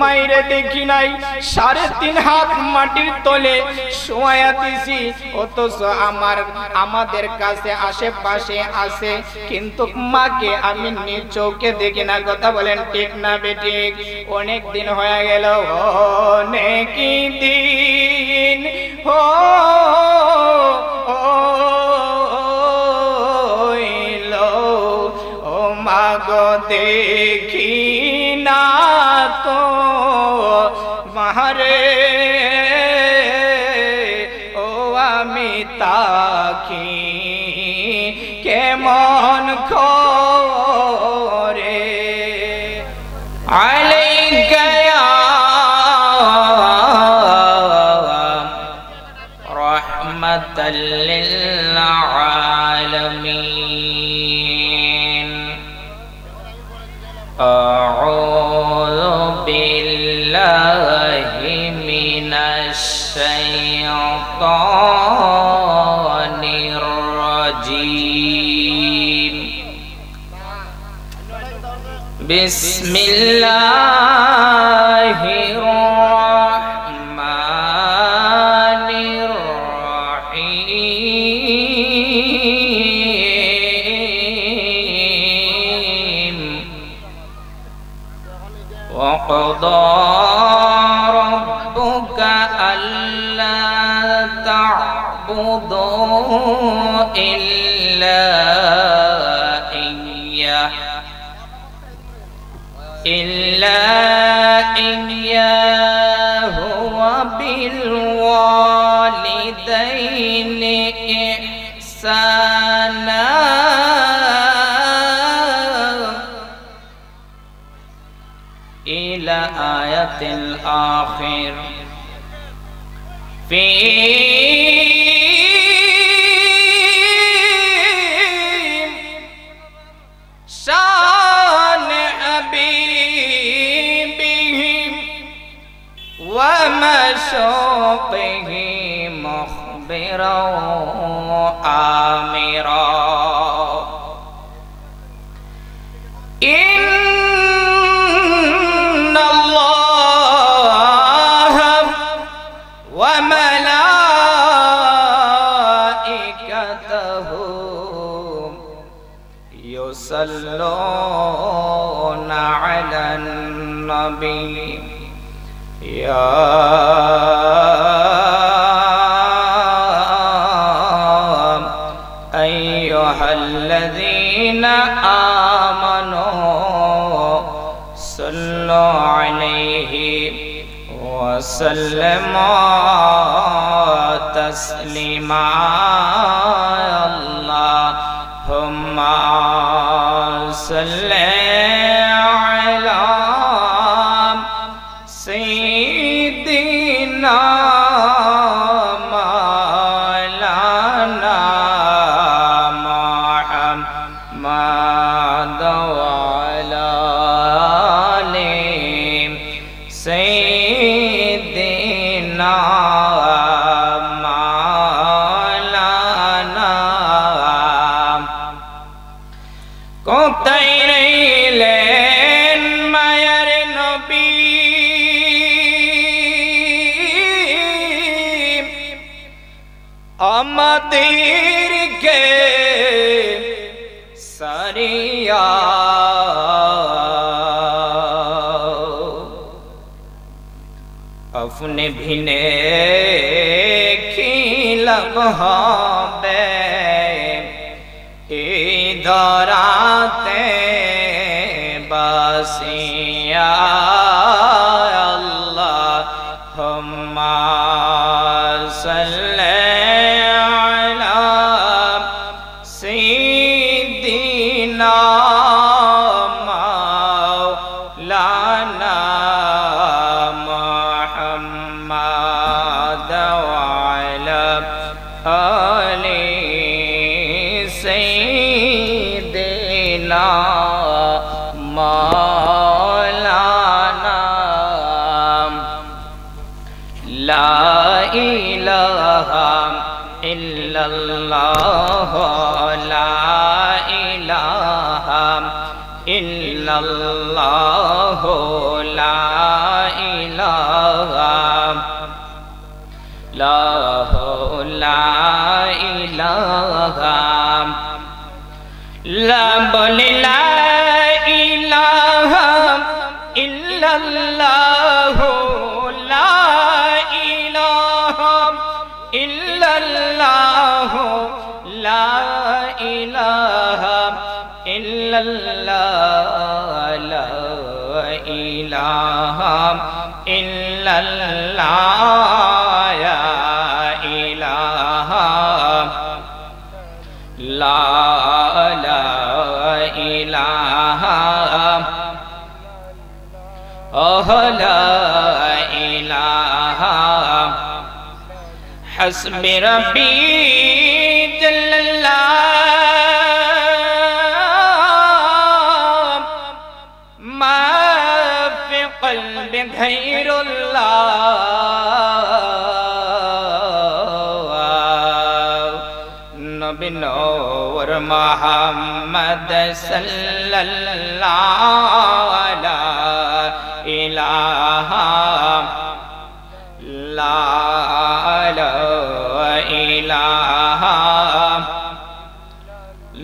মাইরে দেখি নাই। সাড়ে তিন হাত মাটির তলে শোয়া দিছি, অথচ আমার, আমাদের কাছে আশেপাশে আছে। কিন্তু মাকে আমি নিজ চোখে দেখি না। কথা বলেন ঠিক না বেঠিক অনেক দিন হয়ে গেল, অনেক দিন হো দেখি না তো মাহারে ও আমি তাকি কেমন খরে? আলে গয়া রহমতল بسم الله الرحمن الرحيم. وقضى ربك ألا تعبدوا إلا إياه. إلا إياه وبالوالدين إحسانا. إلى آية الآخر. في ومشوقه مخبرا آمرا إن الله وملائكته يصلون على النبي. يا وسلموا تسليما اللهم صل अपने भिने खिलब हबे ते बसी لا إله إلا الله لا إله إلا الله لا إله لا لا إله لا بل لا إله إلا الله ইল্লাল্লাহ লা ইলাহা ইল্লাল্লাহ লা ইলাহা ইল্লাল্লাহ ইয়া ইলাহা লা লা حسبي ربي جل الله ما في قلبي غير الله نبي نور محمد صلى الله لا إله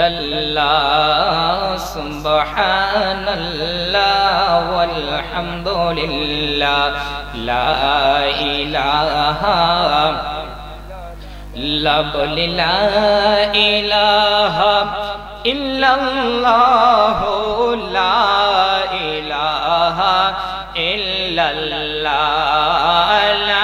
اللہ سبحان اللہ والحمد للہ لا الہ لب لا الہ الا اللہ لا الہ الا اللہ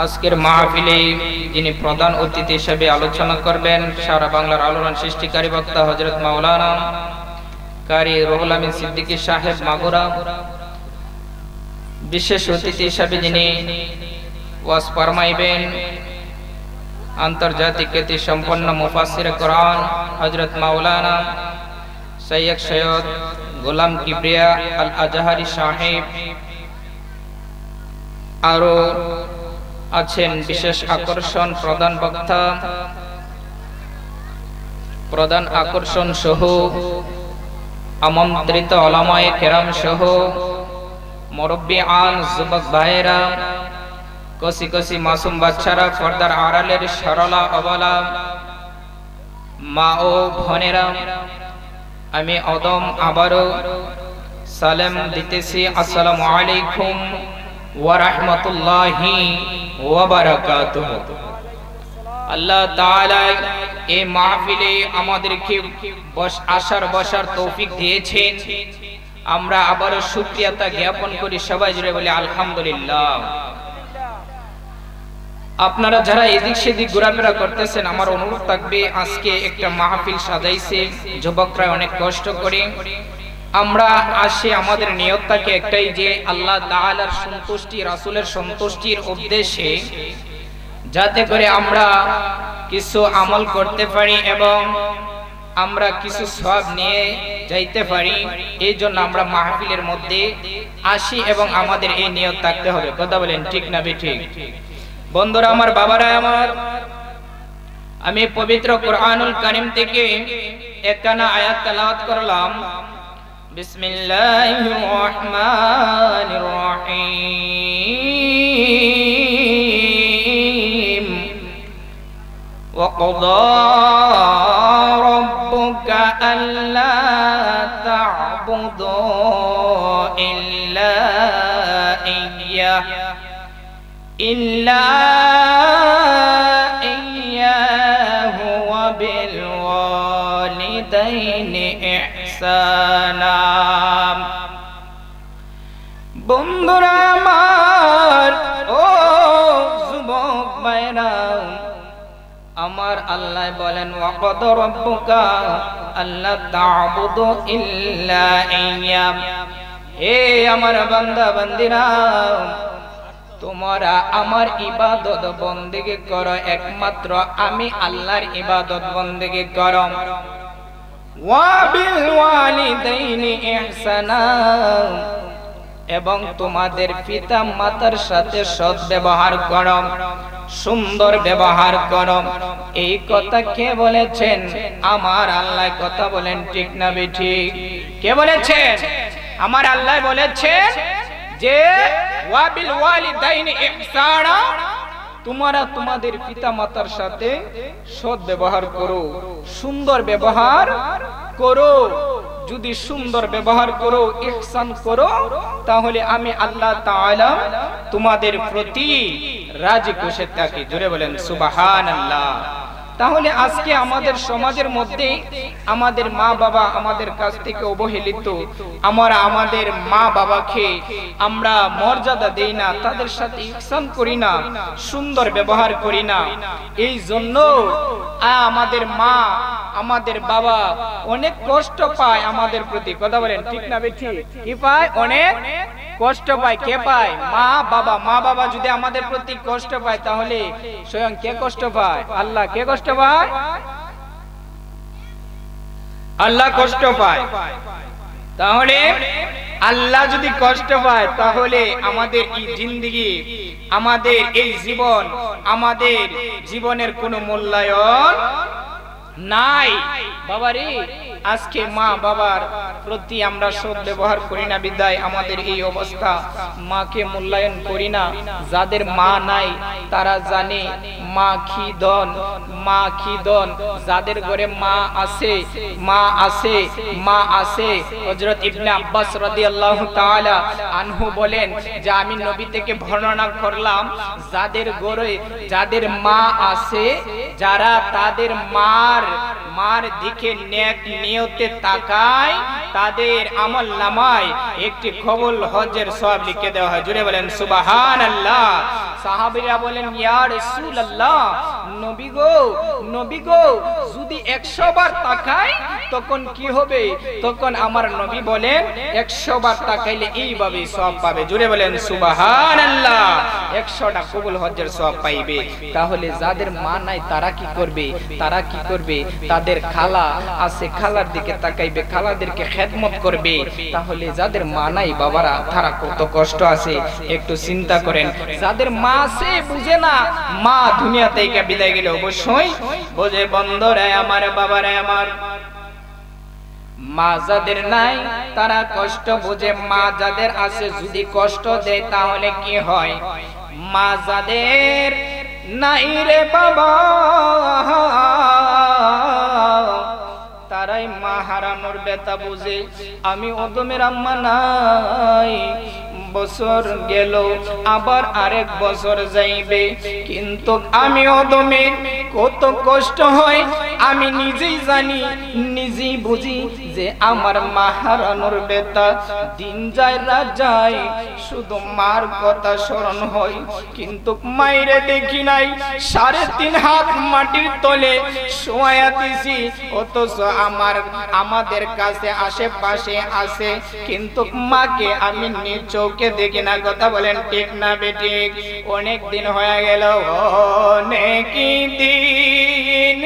আজকের মাহফিলে যিনি প্রধান অতিথি হিসেবে আলোচনা করবেন, সারা বাংলার আলোড়ন সৃষ্টিকারী বক্তা হজরত মাওলানা কারি রহুল আমিন সিদ্দিকী সাহেব মাগুরা, বিশেষ অতিথি হিসাবে যিনি ওয়াজ ফরমাইবেন, আন্তর্জাতিক খ্যাতি সম্পন্ন মুফাসির কোরআন হজরত মাওলানা সৈয়দ সৈয়দ গোলাম কিবরিয়া আল আজহারি সাহেব আরও আছেন বিশেষ আকর্ষণ প্রধান বক্তা, প্রধান আকর্ষণ সহ, আমন্ত্রিত অলামায়ে কেরাম সহ মুরব্বী আন যুবক ভাইয়েরা কসি কসি মাসুম বাচ্চারা পর্দার আড়ালের সরলা অবলা, মা ও ভনেরা আমি অদম আবারও সালাম দিতেছি, আসসালামু আলাইকুম। আমরা আবারও জ্ঞাপন করি সবাই আলহামদুলিল্লাহ। আপনারা যারা এদিক সেদিক ঘোরাফেরা করতেছেন, আমার অনুরোধ থাকবে আজকে একটা মাহফিল সাজাইছে যুবকরা অনেক কষ্ট করে। আমরা আসে আমাদের নিয়তটাকে একটাই যে আল্লাহ তাআলার সন্তুষ্টি, রাসূলের সন্তুষ্টির উদ্দেশ্যে যাতে করে আমরা কিছু আমল করতে পারি এবং আমরা কিছু সব নিয়ে যাইতে পারি, এই জন্য আমরা মাহফিলের মধ্যে আসি এবং আমাদের এই নিয়ত থাকতে হবে। কথা বলেন ঠিক না ঠিক বন্ধুরা, আমার বাবারা, আমার আমি পবিত্র কোরআনুল কারিম থেকে একখানা আয়াত তেলাওয়াত করলাম। بسم الله الرحمن الرحيم. وقضى ربك ألا تعبدوا إلا إياه. إلا বলেন আল্লাহ ইল্লা হে আমার বান্দা, বান্দিরা, তোমরা আমার ইবাদত বন্দেগী করো, একমাত্র আমি আল্লাহর ইবাদত বন্দেগী করো। এবং তোমাদের পিতা মাতার সাথে সৎ ব্যবহার করো। সুন্দর ব্যবহার করো। এই কথা কে বলেছেন? আমার আল্লাহ কথা বলেন, ঠিক না ঠিক কে বলেছেন? আমার আল্লাহ বলেছেন যে ওয়াবিল ওয়ালিদাইনি ইহসানা তোমরা তোমাদের পিতা মাতার সাথে সৎ ব্যবহার করো, সুন্দর ব্যবহার করো। যদি সুন্দর ব্যবহার করো, ইহসান করো, তাহলে আমি আল্লাহ তাআলা তোমাদের প্রতি রাজি খুশি থাকি। জোরে বলেন, সুবহানাল্লাহ। তাহলে আজকে আমাদের সমাজের মধ্যে আমাদের মা বাবা আমাদের কাছ থেকে অবহেলিত, আমরা আমাদের মা বাবাকে আমরা মর্যাদা দেই না, তাদের সাথে ইকসান করি না, সুন্দর ব্যবহার করি না। এই জন্য আমাদের মা আমাদের বাবা অনেক কষ্ট পায় আমাদের প্রতি। কথা বলেন, ঠিক না বেঠি? কি পায়? অনেক কষ্ট পায়। কে পায়? মা, বাবা। মা, বাবা যদি আমাদের প্রতি কষ্ট পায়, তাহলে স্বয়ং কে কষ্ট পায়? আল্লাহ কে কষ্ট পায়? আল্লাহ কষ্ট পায়। তাহলে আল্লাহ যদি কষ্ট পায়, তাহলে আমাদের এই জিন্দগি, আমাদের এই জীবন, আমাদের জীবনের কোনো মূল্যায়ন নাই। বাবারে, আজকে মা বাবার প্রতি আমরা সব ব্যবহার করি না, বিদায়। আমাদের এই অবস্থা মাকে মূল্যায়ন করি না। যাদের মা নাই, তারা জানে মা কি দন মা কি দন যাদের ঘরে মা আছে মা আছে মা আছে। হযরত ইবনে আব্বাস রাদিয়াল্লাহু তাআলা আনহু বলেন যে, আমি নবী থেকে বর্ণনা করলাম, যাদের ঘরে যাদের মা আছে, যারা তাদের মার মার দিকে নেক নিয়তে তাকায়, তাদের আমল নামায় একটি কবুল হজের সব লিখে দেওয়া হয়। জুড়ে বলেন, সুবহানাল্লাহ। সাহাবীরা বলেন, ইয়া রাসূলুল্লাহ, নবী গো নবী গো, যদি 100 বার তাকাই, তখন কি হবে? তখন আমার নবী বলেন 100 বার তাকাইলে এইভাবে সব পাবে। জুড়ে বলেন, সুবহানাল্লাহ। 100টা কবুল হজের সব পাইবে। তাহলে যাদের মা নাই, তারা কি করবে? তারা কি করবে? তাদের খালা আছে, খালার দিকে তাকাইবে, খালাদেরকে খেদমত করবে। তাহলে যাদের মা নাই, বাবারা, তারা কত কষ্ট আছে। একটু চিন্তা করেন, যাদের মা আছে, বুঝে না, মা দুনিয়া থেকে বিদায় গেলে অবশ্যই বোঝে বন্ধরে আমার বাবারে আমার। মা যাদের নাই, তারা কষ্ট বুঝে, মা যাদের আছে, যদি কষ্ট দেয়, তাহলে কি হয়? মা যাদের নাই রে বাবা তারাই মা হারানোর বেতা বুঝে। আমি ওদমের আম্মা নাই, বছর গেল, আবার আরেক বছর যাইবে। কিন্তু আমি ওদমের কত কষ্ট হয়, আমি নিজেই জানি নিজেই বুঝি যে আমার মা হারানোর বেতা দিন যায়, রাত যায়। শুধু মার কথা স্মরণ হয়, কিন্তু মাইরে দেখি নাই। সাড়ে তিন হাত মাটির তলে শোয়া দিছি, অথচ আমার, আমাদের কাছে আশেপাশে আছে। কিন্তু মাকে আমি নিজ চোখে দেখি না, কথা বলেন ঠিক না বেঠিক অনেক দিন হয়ে গেল, অনেক দিন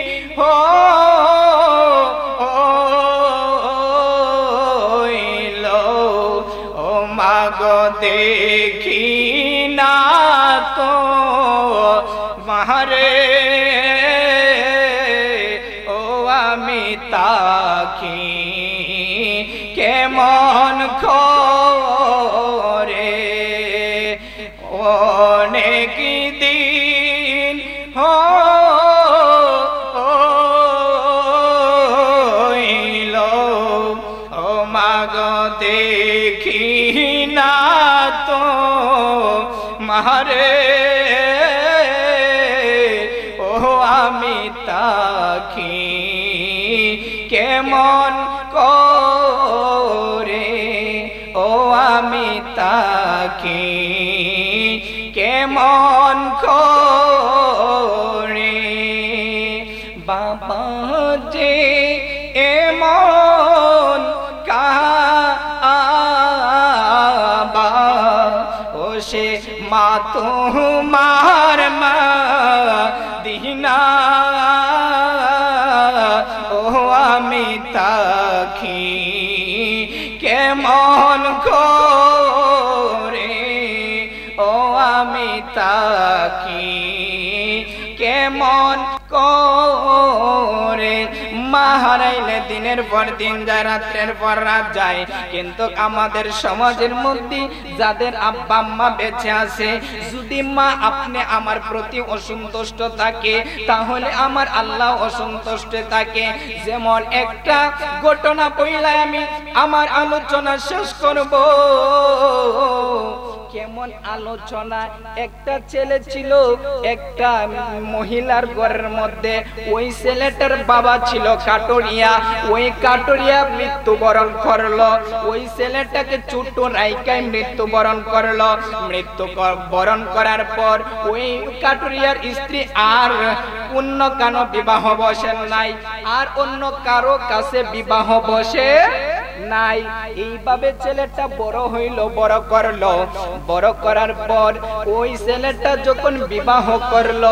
ও মাগ দেখি না তো মারে। ও আমি তাকি কেমন খো যে এমন কাবা, ও সে মা তোমার মা দিনা ও আমি তাকি কেমন করে? ও আমি তাকি কেমন করে হারাইলে দিনের পর দিন যায়, রাত্রের পর রাত যায়। কিন্তু আমাদের সমাজের মধ্যে যাদের আব্বা আম্মা বেঁচে আছে, যদি মা আপনি আমার প্রতি অসন্তুষ্ট থাকে, তাহলে আমার আল্লাহ অসন্তুষ্ট থাকে। যেমন একটা ঘটনা বইলে আমি, আমার আলোচনা শেষ করব। কেমন আলোচনা? একটা ছেলে ছিল, একটা মহিলার ঘরের মধ্যে। ওই ছেলেটার বাবা ছিল কাটরিয়া। ওই কাটরিয়া মৃত্যুবরণ করল। ওই ছেলেটাকে ছোট রাইকায় মৃত্যুবরণ করল। মৃত্যু বরণ করার পর ওই কাটরিয়ার স্ত্রী আর অন্য কানো বিবাহ বসেন নাই। আর অন্য কারও কাছে বিবাহ বসে নাই। এইভাবে ছেলেটা বড় হইল, বড় করল। বড় করার পর ওই ছেলেটা যখন বিবাহ করল,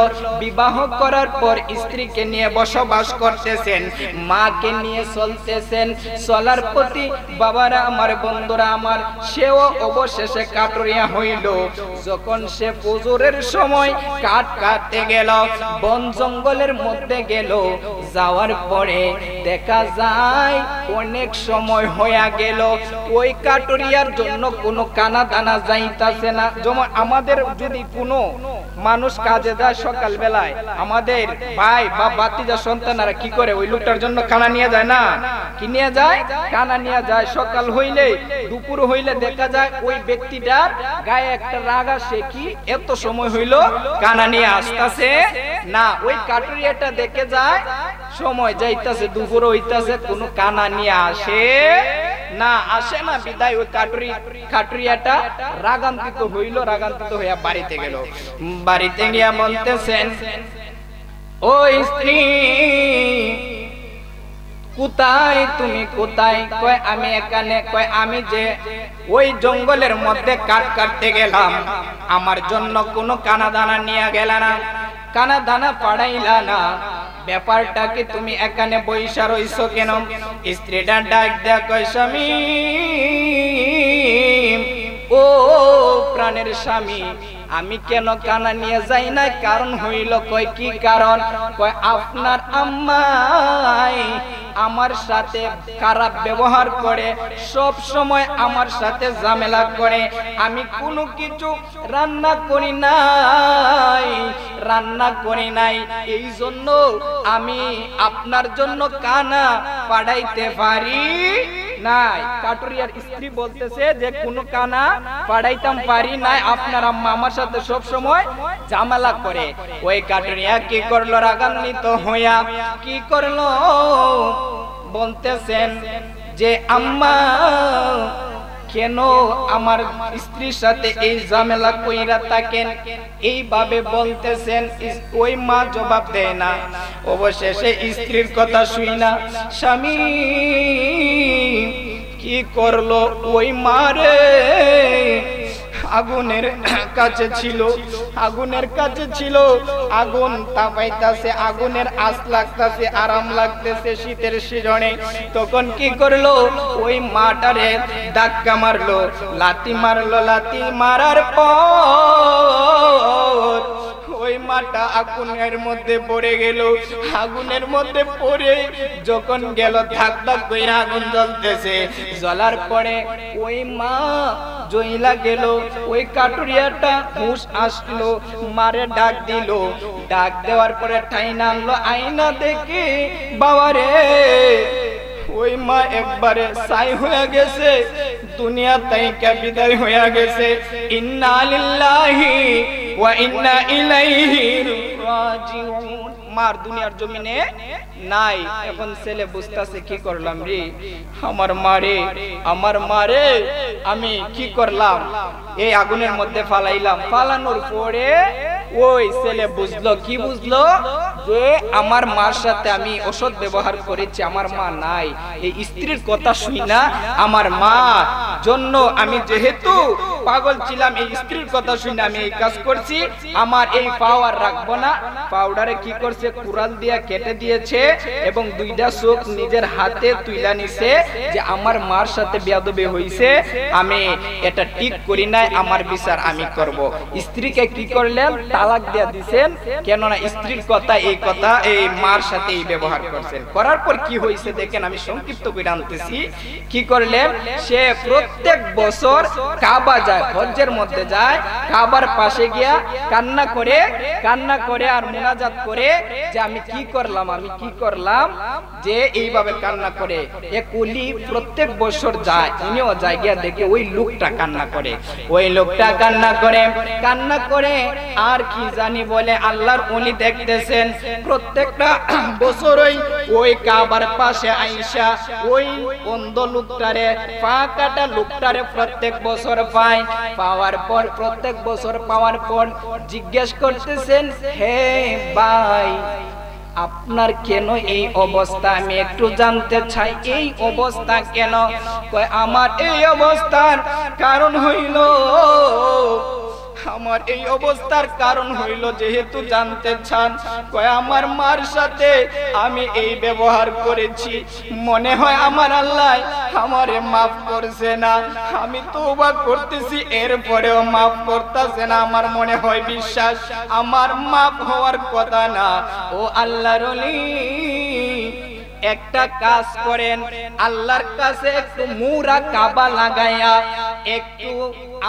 বিবাহ করার পর স্ত্রীকে নিয়ে বসবাস করতেছেন, মাকে নিয়ে চলতেছেন। চলার প্রতি বাবারা, আমার বন্ধুরা, আমার, সেও অবশেষে কাটরিয়া হইল। যখন সে পুজোরের সময় কাঠ কাটতে গেল, বন জঙ্গলের মধ্যে গেল, যাওয়ার পরে দেখা যায় অনেক সময় হইয়া গেল। ওই কাটরিয়ার জন্য কোনো কানা দানা যাইতাছে না। যেমন আমাদের যদি কোনো মানুষ কাজে যায় সকাল বেলায় আমাদের ভাই বা বাতিজা সন্তানারা কি করে? ওই লোকটার জন্য কানা নিয়ে যায় না? কি নিয়ে যায়? কানা নিয়ে যায়। সকাল হইলে দুপুর হইলে দেখা যায় ওই ব্যক্তিটার গায়ে একটা রাগ আসে কি? এত সময় হইল কানা নিয়ে আসতেছে না। ওই কাটুরিয়াটা দেখে যায়, সময় যাইতাছে, দুপুর হইতাছে, কোনো কানা নিয়ে আসে না, আসে না, বিদায় ওই কাটুরি, কাটুরিয়াটা রাগান্তিত হইল রাগান্তিত হইয়া বাড়িতে গেল। বাড়িতে গিয়া বলতেছেন, ও স্ত্রী, কোথায় তুমি, কোথায়? কয়, আমি এখানে, কয়, আমি যে ওই জঙ্গলের মধ্যে কাঠ কাটতে গেলাম। আমার জন্য কোনো কানা দানা নিয়ে গেল না। কানা দানা পাড়াইলা না। ব্যাপারটা কি তুমি এখানে বৈশা রইছো কেন? স্ত্রীটা ডাক কয়, স্বামী, ও প্রাণের স্বামী, আমি কেন কানা নিয়ে যাই না কারণ হইল, কয়, কি কারণ? কয়, আপনার আম্মাই আমার সাথে খারাপ ব্যবহার করে, সব সময় আমার সাথে ঝামেলা করে, আমি কোনো কিছু রান্না করি নাই। রান্না করি নাই। এই জন্য আমি আপনার জন্য কানা পাঠাইতে পারি নাই। স্ত্রী বলতেছে যে, কোনো পাঠাইতাম পারি নাই। আপনার আম্মা সাথে করে। ওই কাটুরিয়া কি করল? রাগান্বিত কি করল? বলতেছেন যে, আম্মা কেন আমার স্ত্রীর সাথে এই ঝামেলা কইরা থাকেন? এইভাবে বলতেছেন ওই মা জবাব দেয় না। অবশেষে স্ত্রীর কথা শুই না। স্বামী, কি করল ওই মারে আগুনের কাছে ছিল, আগুনের কাছে ছিল। আগুন তাপাইতাছে, আগুনের আস লাগতাছে, আরাম লাগতেছে শীতের সিজনে। তখন কি করল? ওই মাটারে ধাক্কা মারলো লাতি মারলো লাতি মারার পর মাটা আগুনের মধ্যে পড়ে গেল। আগুনের মধ্যে পড়ে যখন গেল, ধাক ধাক করে আগুন জ্বলতেছে। জ্বলার পরে ওই মা জইলা গেল, ওই কাটুরিয়াটা হুঁশ আসলো, মারে ডাক দিল। ডাক দেওয়ার পরে টাইনা আনলো আইনা দেখে বাবারে ওই মা একবারে সাই হয়ে গেছে, দুনিয়া তাইকা বিদায় হয়ে গেছে। ইন্না লিল্লাহি ওয়া ইন্না ইলাইহি রাজিউন। মার দুনিয়ার জমিনে নাই। এখন ছেলে বুঝতাছে, কি করলাম রে? আমার মারে আমার মারে আমি কি করলাম? এই আগুনের মধ্যে ফালাইলাম। ফালানোর পরে ওই ছেলে বুঝলো, কি বুঝলো? যে আমার মার সাথে আমি ওষুধ ব্যবহার করেছি, আমার মা নাই। এই স্ত্রীর কথা শুই না, আমার মা জন্য আমি যেহেতু পাগল ছিলাম, এই স্ত্রীর কথা শুনে আমি এই কাজ করছি। আমার এই পাওয়ার রাখব না। পাউডারে কি করছে? কুড়াল দিয়া কেটে দিয়েছে এবং দুইটা চোখ নিজের হাতে তুইলা নিছে যে আমার মার সাথে বেয়াদবি হইছে, আমি এটা ঠিক করি নাই, আমার বিচার আমি করব। স্ত্রীকে কি করলেন? তালাক দিয়া দিছেন। কেননা স্ত্রীর কথা এই কথা এই মার সাথে এই ব্যবহার করছেন। করার পর কি হয়েছে দেখেন, আমি সংক্ষিপ্ত করে আনতেছি। কি করলেন? সে প্রত্যেক বছর কাবা যায়, হজ্জের মধ্যে যায়, কাবার পাশে গিয়া কান্না করে কান্না করে আর মোনাজাত করে যে আমি কি করলাম, আমি কি করলাম যে এইভাবে কান্না করে। এ কুলি প্রত্যেক বছর যায় উনিও যায় গিয়া দেখে ওই লোকটা কান্না করে। ওই লোকটা কান্না করে কান্না করে আর কি জানি বলে আল্লাহর উনি দেখতেছেন। প্রত্যেকটা বছরই ওই কাবার পাশে আইসা ওই অন্ধ লোকটারে পা কাটা লোকটারে প্রত্যেক বছর পায়। পাওয়ার পর, প্রত্যেক বছর পাওয়ার পর জিজ্ঞেস করতেছেন, হে ভাই, আপনার কেন এই অবস্থা? আমি একটু জানতে চাই, এই অবস্থা কেন? আমার এই অবস্থার কারণ হইল আমার এই অবস্থার কারণ হইল যেহেতু জানতে চান। কয়, আমার মার সাথে আমি এই ব্যবহার করেছি। মনে হয় আমার আল্লাহ আমারে মাফ করছে না। আমি তওবা করতেছি, এরপরেও মাফ করতেছে না। আমার মনে হয় বিশ্বাস, আমার মাফ হওয়ার কথা না। ও আল্লাহর একটা কাজ করেন। আল্লাহর কাছে একটু মুরা কাবা লাগাইয়া একটু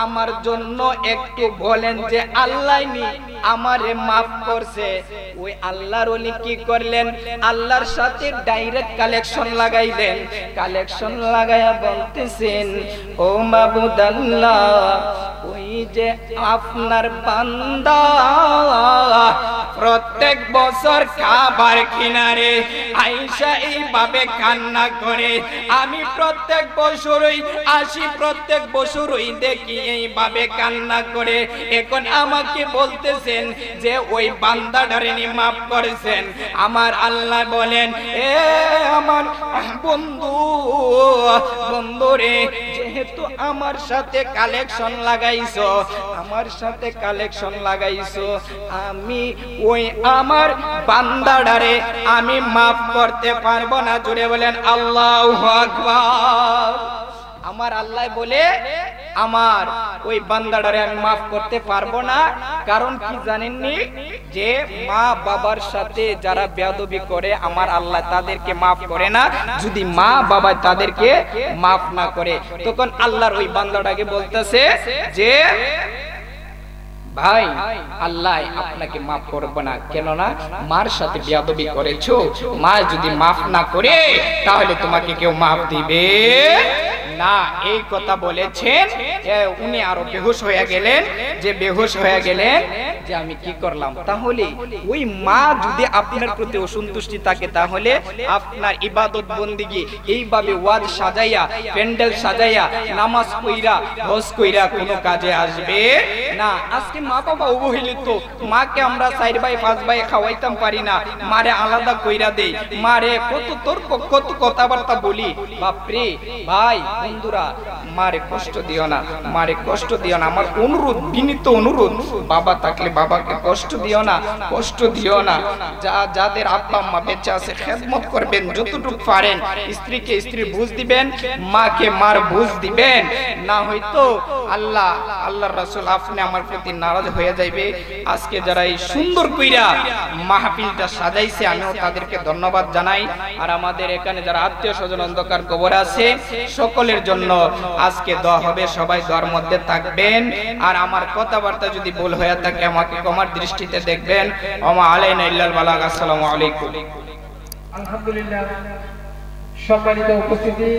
আমার জন্য একটু বলেন যে আল্লাহ নি আমারে মাফ করছে। ওই আল্লাহর ওলি কি করলেন? আল্লাহর সাথে ডাইরেক্ট কালেকশন লাগাইলেন। কালেকশন লাগাইয়া বলতেছেন, ও মাবুদ আল্লাহ ওই যে আপনার বান্দা প্রত্যেক বছর খাবার কিনারে আইসা এইভাবে কান্না করে, আমি প্রত্যেক বছরই আসি, প্রত্যেক বছরই দেখি এইভাবে কান্না করে। এখন আমাকে বলতেছেন যে, ওই বান্দাটারে মাফ করেছেন। আমার আল্লাহ বলেন, এ আমার বন্ধু, বন্ধুরে যেহেতু আমার সাথে কালেকশন লাগাইছো, আমার সাথে কালেকশন লাগাইছো, আমি ওই আমার বান্দাডারে আমি মাফ করতে পারব না। জুড়ে বলেন, আল্লাহ আকবার। আমার আল্লাহ বলে, আমার ওই বান্দাডারে আমি মাফ করতে পারব না। কারণ কি জানেননি? যে মা বাবার সাথে যারা বেয়াদবি করে, আমার আল্লাহ তাদেরকে মাফ করে না। যদি মা বাবা তাদেরকে মাফ না করে, তখন আল্লাহর ওই বান্দাটাকে বলতেছে যে, ভাই, আল্লাহ আপনাকে মাফ করব না। কেননা, মার সাথে বিয়াদবি করেছ। মা যদি মাফ না করে, তাহলে তোমাকে কেউ মাফ দিবে? না এই কথা বলেছেন উনি আরও বেহুশ হয়ে গেলেন, যে বেহুশ হয়ে গেলেন, যে আমি কি করলাম? তাহলে ওই মা যদি আপনার প্রতি অসন্তুষ্টি থাকে, তাহলে আপনার ইবাদত বন্দিগি এইভাবে ওয়াজ সাজাইয়া, প্যান্ডেল সাজাইয়া, নামাজ কইরা হজ কইরা কোনো কাজে আসবে না। আজকে মা বাবা অবহেলিত। মাকে আমরা চার ভাই, পাঁচ ভাই খাওয়াইতাম পারি না। মারে আলাদা কইরা দেই। মারে কত তর্ক কত কথাবার্তা বলি। বাপরে, ভাই বন্ধুরা, মারে কষ্ট দিও না, মারে কষ্ট দিও না, আমার অনুরোধ, বিনীত অনুরোধ, বাবা থাকলে বাবাকে কষ্ট দিও না, কষ্ট দিও না। যা, যাদের আব্বা আম্মা বেঁচে আছে, খেদমত করবেন, যতটুকু পারেন, স্ত্রীকে স্ত্রীর বুঝ দিবেন, মাকে মার বুঝ দিবেন। না হয়তো আল্লাহ, আল্লাহর রাসূল আপনি আমার প্রতি নারাজ হয়ে যাইবে। আজকে যারা এই সুন্দর কইরা মাহফিলটা সাজাইছে, আমিও তাদেরকে ধন্যবাদ জানাই। আর আমাদের এখানে যারা আত্মীয় স্বজন অন্ধকার কবর আছে সকলের জন্য আজকে দোয়া হবে, সবাই দোয়ার মধ্যে থাকবেন। আর আমার কথাবার্তা যদি ভুল হয়ে থাকে, আমাকে কমার দৃষ্টিতে দেখবেন। ওমা আলাইনা ইল্লাল বালাগ, আসসালামু আলাইকুম। আলহামদুলিল্লাহ, সম্মানিত উপস্থিতি।